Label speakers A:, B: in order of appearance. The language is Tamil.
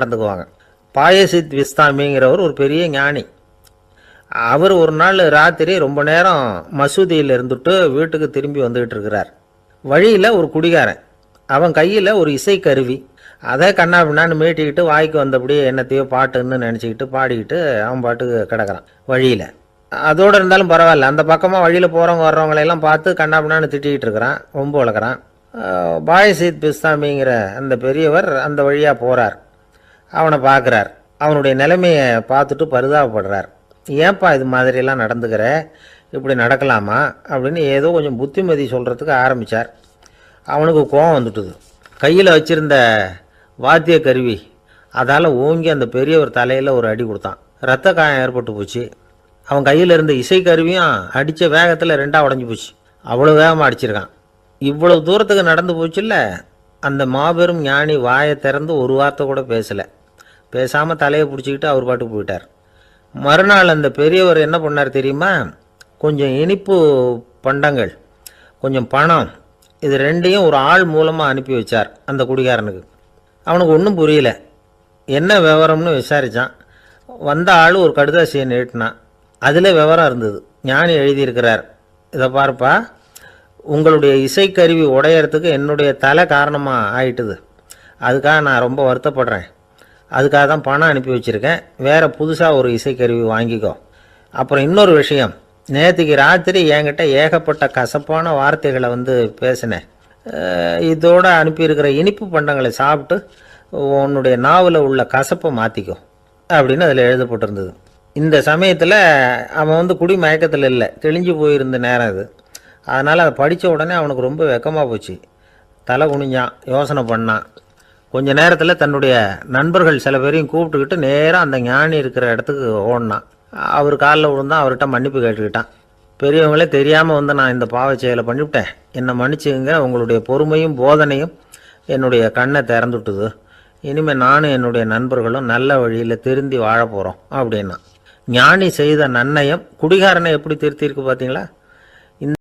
A: நடந்துக்குவாங்க. பாயசித் விஸ்தாமிங்கிறவர் ஒரு பெரிய ஞானி. அவர் ஒரு நாள் ராத்திரி ரொம்ப நேரம் மசூதியில் இருந்துட்டு வீட்டுக்கு திரும்பி வந்துக்கிட்டு இருக்கிறார். வழியில் ஒரு குடிகாரன். அவன் கையில் ஒரு இசைக்கருவி. அதை கண்ணா பின்னான்னு மீட்டிக்கிட்டு வாய்க்கு வந்தபடியே என்னத்தையோ பாட்டுன்னு நினச்சிக்கிட்டு பாடிக்கிட்டு அவன் பாட்டுக்கு கிடக்கிறான் வழியில். அதோடு இருந்தாலும் பரவாயில்ல. அந்த பக்கமாக வழியில் போகிறவங்க வர்றவங்களையெல்லாம் பார்த்து கண்ணா பின்னான்னு திட்டிக்கிட்டு இருக்கிறான். ரொம்ப வளர்க்குறான் பாயசீத் பிஸ்தாமிங்கிற அந்த பெரியவர் அந்த வழியாக போகிறார் அவனை பார்க்குறார். அவனுடைய நிலைமையை பார்த்துட்டு பரிதாபப்படுறார். ஏன்பா இது மாதிரியெல்லாம் நடந்துக்கிற? இப்படி நடக்கலாமா? அப்படின்னு ஏதோ கொஞ்சம் புத்திமதி சொல்கிறதுக்கு ஆரம்பித்தார் அவனுக்கு கோபம் வந்துட்டுது. கையில் வச்சிருந்த வாத்திய கருவி அதால் ஓங்கி அந்த பெரியவர் தலையில் ஒரு அடி கொடுத்தான். ரத்த காயம் ஏற்பட்டு போச்சு. அவன் கையில் இருந்த இசைக்கருவியும் அடித்த வேகத்தில் ரெண்டாக உடஞ்சி போச்சு. அவ்வளோ வேகமாக அடிச்சிருக்கான். இவ்வளோ தூரத்துக்கு நடந்து போச்சுல்ல அந்த மாபெரும் ஞானி வாயை திறந்து ஒரு வார்த்தை கூட பேசலை. பேசாமல் தலையை பிடிச்சிக்கிட்டு அவர் பாட்டுக்கு போயிட்டார். மறுநாள் அந்த பெரியவர் என்ன பண்ணார் தெரியுமா? கொஞ்சம் இனிப்பு பண்டங்கள் கொஞ்சம் பணம் இது ரெண்டையும் ஒரு ஆள் மூலமாக அனுப்பி வச்சார் அந்த குடிகாரனுக்கு. அவனுக்கு ஒன்றும் புரியல. என்ன விவரம்னு விசாரித்தான் வந்த ஆள் ஒரு கடுதாசியை நீட்டினான். அதில் விவரம் இருந்தது. ஞானி எழுதியிருக்கிறார். இதை பார்ப்பா. உங்களுடைய இசைக்கருவி உடையறதுக்கு என்னுடைய தலை காரணமாக ஆயிட்டுது. அதுக்காக நான் ரொம்ப வருத்தப்படுறேன். அதுக்காக தான் பணம் அனுப்பி வச்சுருக்கேன். வேறு புதுசாக ஒரு இசைக்கருவி வாங்கிக்கோ. அப்புறம் இன்னொரு விஷயம். நேற்றுக்கு ராத்திரி என்கிட்ட ஏகப்பட்ட கசப்பான வார்த்தைகளை வந்து பேசினேன். இதோடு அனுப்பியிருக்கிற இனிப்பு பண்டங்களை சாப்பிட்டு உன்னுடைய நாவில் உள்ள கசப்பை மாற்றிக்கோ அப்படின்னு அதில் எழுதப்பட்டிருந்தது. இந்த சமயத்தில் அவன் வந்து குடி மயக்கத்தில் இல்லை. தெளிஞ்சு போயிருந்த நேரம் அது. அதனால் அதை படித்த உடனே அவனுக்கு ரொம்ப வெக்கமாக போச்சு. தலை குனிஞ்சான் யோசனை பண்ணான். கொஞ்ச நேரத்தில் தன்னுடைய நண்பர்கள் சில பேரையும் கூப்பிட்டுக்கிட்டு நேராக அந்த ஞானி இருக்கிற இடத்துக்கு ஓடினான். அவர் காலில் விழுந்தான் அவர்கிட்ட மன்னிப்பு கேட்டுக்கிட்டான். பெரியவங்களே தெரியாமல் வந்து நான் இந்த பாவச் செயலை பண்ணிவிட்டேன். என்னை மன்னிச்சுங்க உங்களுடைய பொறுமையும் போதனையும் என்னுடைய கண்ணை திறந்துட்டுது இனிமேல் நானும் என்னுடைய நண்பர்களும் நல்ல வழியில் திருந்தி வாழ போகிறோம் அப்படின்னா. ஞானி செய்த நன்னயம் குடிகாரனை எப்படி திருத்தியிருக்கு பார்த்தீங்களா